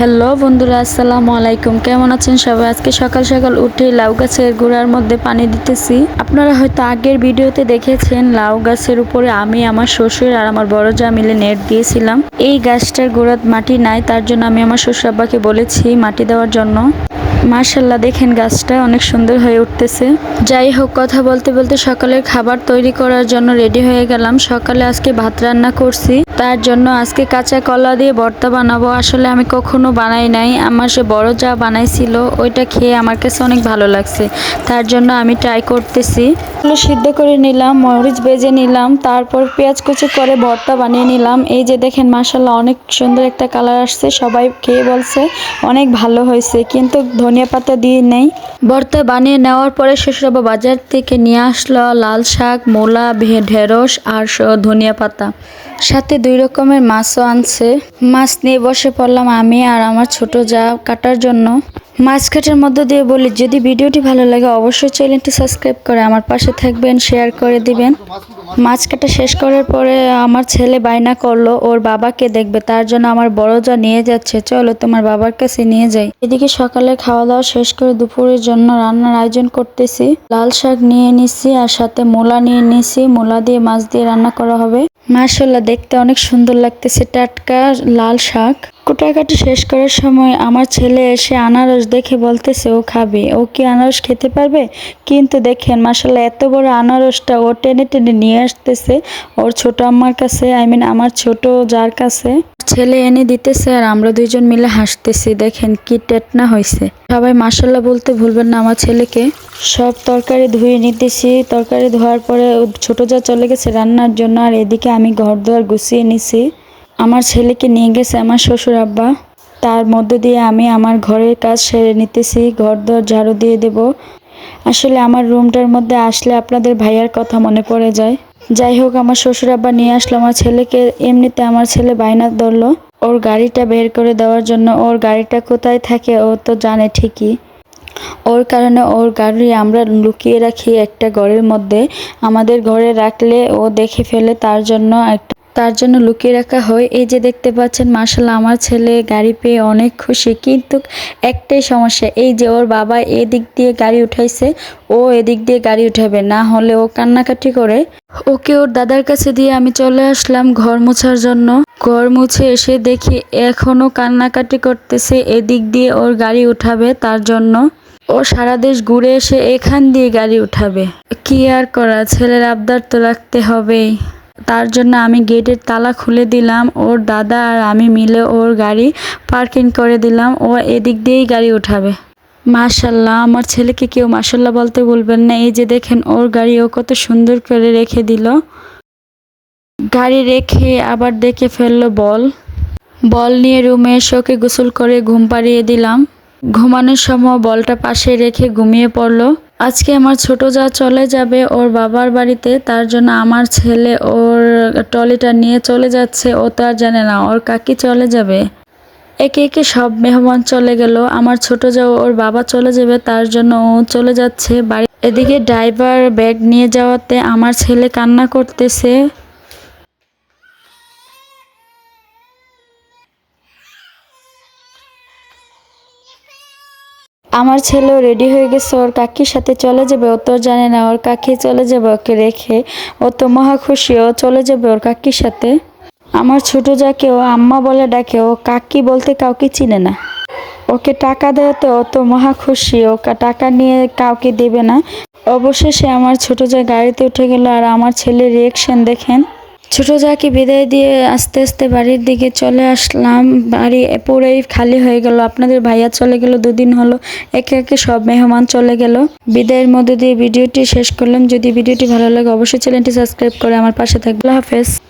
Hello বন্ধুরা, আসসালামু আলাইকুম। কেমন আছেন সবাই? আজকে সকাল সকাল উঠে লাউ গাছের গোড়ার মধ্যে পানি দিতেছি। আপনারা হয়তো আগের ভিডিওতে দেখেছেন, লাউ গাছের উপরে আমি, আমার শ্বশুর আর আমার বড় যা মিলে নেট দিয়েছিলাম। এই গাছটার গোড়াত মাটি নাই, তার জন্য আমি আমার শ্বশুর আব্বাকে বলেছি মাটি দেওয়ার জন্য। মার্শাল্লাহ দেখেন গাছটা অনেক সুন্দর হয়ে উঠতেছে। যাই হোক, কথা বলতে বলতে সকালের খাবার তৈরি করার জন্য রেডি হয়ে গেলাম। সকালে আজকে ভাত রান্না করছি। তার জন্য আজকে কাঁচা কলা দিয়ে ভর্তা বানাবো। আসলে আমি কখনো বানাই নাই। আমার সে বড় যা বানাইছিল, ওইটা খেয়ে আমার কাছে অনেক ভালো লাগছে। তার জন্য আমি ট্রাই করতেছি। এগুলো সিদ্ধ করে নিলাম, মরিচ বেজে নিলাম, তারপর পেঁয়াজ কুচি করে ভর্তা বানিয়ে নিলাম। এই যে দেখেন মাসাল্লাহ অনেক সুন্দর একটা কালার আসছে। সবাই খেয়ে বলছে, অনেক ভালো হয়েছে। কিন্তু ধনিয়া পাতা দিয়ে নেই। ভর্তা বানিয়ে নেওয়ার পরে শ্বশুরাবা বাজার থেকে নিয়ে আসলো লাল শাক, মূলা ঢেঁড়স আর ধনিয়া পাতা। সাথে দুই রকমের মাছও আনছে। মাছ নিয়ে বসে পড়লাম আমি আর আমার ছোট যা কাটার জন্য। মাছ কাটার মধ্য দিয়ে বলি, যদি ভিডিওটি ভালো লাগে অবশ্যই চ্যানেলটি সাবস্ক্রাইব করে আমার পাশে থাকবেন, শেয়ার করে দিবেন। মাছ কাটা শেষ করার পরে আমার ছেলে বায়না করল, ওর বাবাকে দেখবে, তার জন্য আমার বড় যা নিয়ে যাচ্ছে, চলো তোমার বাবার কাছে নিয়ে যাই। এদিকে সকালে খাওয়া দাওয়া শেষ করে দুপুরের জন্য রান্নার আয়োজন করতেছি। লাল শাক নিয়ে নিছি আর সাথে মূলা নিয়ে নিছি, মূলা দিয়ে মাছ দিয়ে রান্না করা হবে। মাশাল্লাহ দেখতে অনেক সুন্দর লাগতেছে। টাটকা লাল শাক। কুটাকাটি শেষ করার সময় আমার ছেলে এসে আনারস দেখে বলতেছে, ও খাবে। ও কি আনারস খেতে পারবে? কিন্তু দেখেন মাসাল্লাহ এত বড় আনারসটা ও টেনে টেনে নিয়ে আসতেছে। ওর ছোট আম্মার কাছে, আই মিন আমার ছোট যার কাছে। ছেলে এনে দিতেছে আর আমরা দুইজন মিলে হাসতেছি। দেখেন কি টেটনা হয়েছে সবাই মাসাল্লাহ বলতে ভুলবেন না আমার ছেলেকে। সব তরকারি ধুয়ে নিতেছি। তরকারি ধোয়ার পরে ছোট যা চলে গেছে রান্নার জন্য আর এদিকে আমি ঘর দুয়ার গুছিয়ে নিছি। আমার ছেলেকে নিয়ে গেছে আমার শ্বশুর আব্বা। তার মধ্য দিয়ে আমি আমার ঘরের কাজ সেরে নিতেছি ঘর দর ঝাড়ু দিয়ে দেব। আসলে আমার রুমটার মধ্যে আসলে আপনাদের ভাইয়ার কথা মনে পড়ে যায়। যাই হোক, আমার শ্বশুর আব্বা নিয়ে আসলো আমার ছেলেকে। এমনিতে আমার ছেলে বাইনা ধরলো। ওর গাড়িটা বের করে দেওয়ার জন্য, ওর গাড়িটা কোথায় থাকে ও তো জানে ঠিকই। ওর কারণে ওর গাড়ি আমরা লুকিয়ে রাখি একটা ঘরের মধ্যে। আমাদের ঘরে রাখলে ও দেখে ফেলে তার জন্য একটা তার জন্য লুকিয়ে রাখা হয়। এই যে দেখতে পাচ্ছেন মার্শাল্লাহ আমার ছেলে গাড়ি পেয়ে অনেক খুশি। কিন্তু একটাই সমস্যা, এই যে ওর বাবা এদিক দিয়ে গাড়ি উঠাইছে, ও এদিক দিয়ে গাড়ি উঠাবে, না হলে ও কান্নাকাটি করে। ওকে ওর দাদার কাছে দিয়ে আমি চলে আসলাম ঘর মোছার জন্য। ঘর মুছে এসে দেখি এখনও কান্নাকাটি করতেছে, এদিক দিয়ে ওর গাড়ি উঠাবে তার জন্য। ও সারা দেশ ঘুরে এসে এখান দিয়ে গাড়ি উঠাবে। কি আর করা, ছেলের আবদার তো রাখতে হবেই। তার জন্য আমি গেটের তালা খুলে দিলাম, ওর দাদা আর আমি মিলে ওর গাড়ি পার্কিং করে দিলাম, ও এদিক দিয়েই গাড়ি উঠাবে। মাশাল্লাহ, আমার ছেলেকে কেউ মাশাল্লাহ বলতে বলবেন না, এই যে দেখেন ওর গাড়ি ও কত সুন্দর করে রেখে দিল। গাড়ি রেখে আবার দেখে ফেলল বল। বল নিয়ে রুমে এসে ওকে গোসল করে ঘুম পাড়িয়ে দিলাম। ঘুমানোর সময় বলটা পাশে রেখে ঘুমিয়ে পড়ল। আজকে আমার ছোট যা চলে যাবে ওর বাবার বাড়িতে, তার জন্য আমার ছেলে ওর ট্রলিটা নিয়ে চলে যাচ্ছে, ও তো আর জানে না, ওর কাকি চলে যাবে। একে একে সব মেহমান চলে গেল, আমার ছোট যা ওর বাবা চলে যাবে, তার জন্য ও চলে যাচ্ছে। বাড়ি এদিকে ড্রাইভার ব্যাগ নিয়ে যাওয়াতে আমার ছেলে কান্না করতেছে। আমার ছেলেও রেডি হয়ে গেছে, ওর কাকির সাথে চলে যাবে, ও তো জানে না, ওর কাকি চলে যাবে ওকে রেখে। ও তো মহা খুশি, ও চলে যাবে ওর কাকির সাথে। আমার ছোট যাকে ও আম্মা বলে ডাকে, ও কাকি বলতে কাউকে চিনে না। ওকে টাকা দেওয়াতে ও তো মহা খুশি, ও টাকা নিয়ে কাউকে দেবে না। অবশেষে আমার ছোট যা গাড়িতে উঠে গেল, আর আমার ছেলের রিয়েকশন দেখেন। ছোট যাকে বিদায় দিয়ে আস্তে আস্তে বাড়ির দিকে চলে আসলাম। বাড়ি পড়েই খালি হয়ে গেল। আপনাদের ভাইয়া চলে গেল, দুদিন হলো। একে একে সব মেহমান চলে গেল। বিদায়ের মধ্যে দিয়ে ভিডিওটি শেষ করলাম। যদি ভিডিওটি ভালো লাগে, অবশ্যই চ্যানেলটি সাবস্ক্রাইব করে আমার পাশে থাকবে হাফেজ।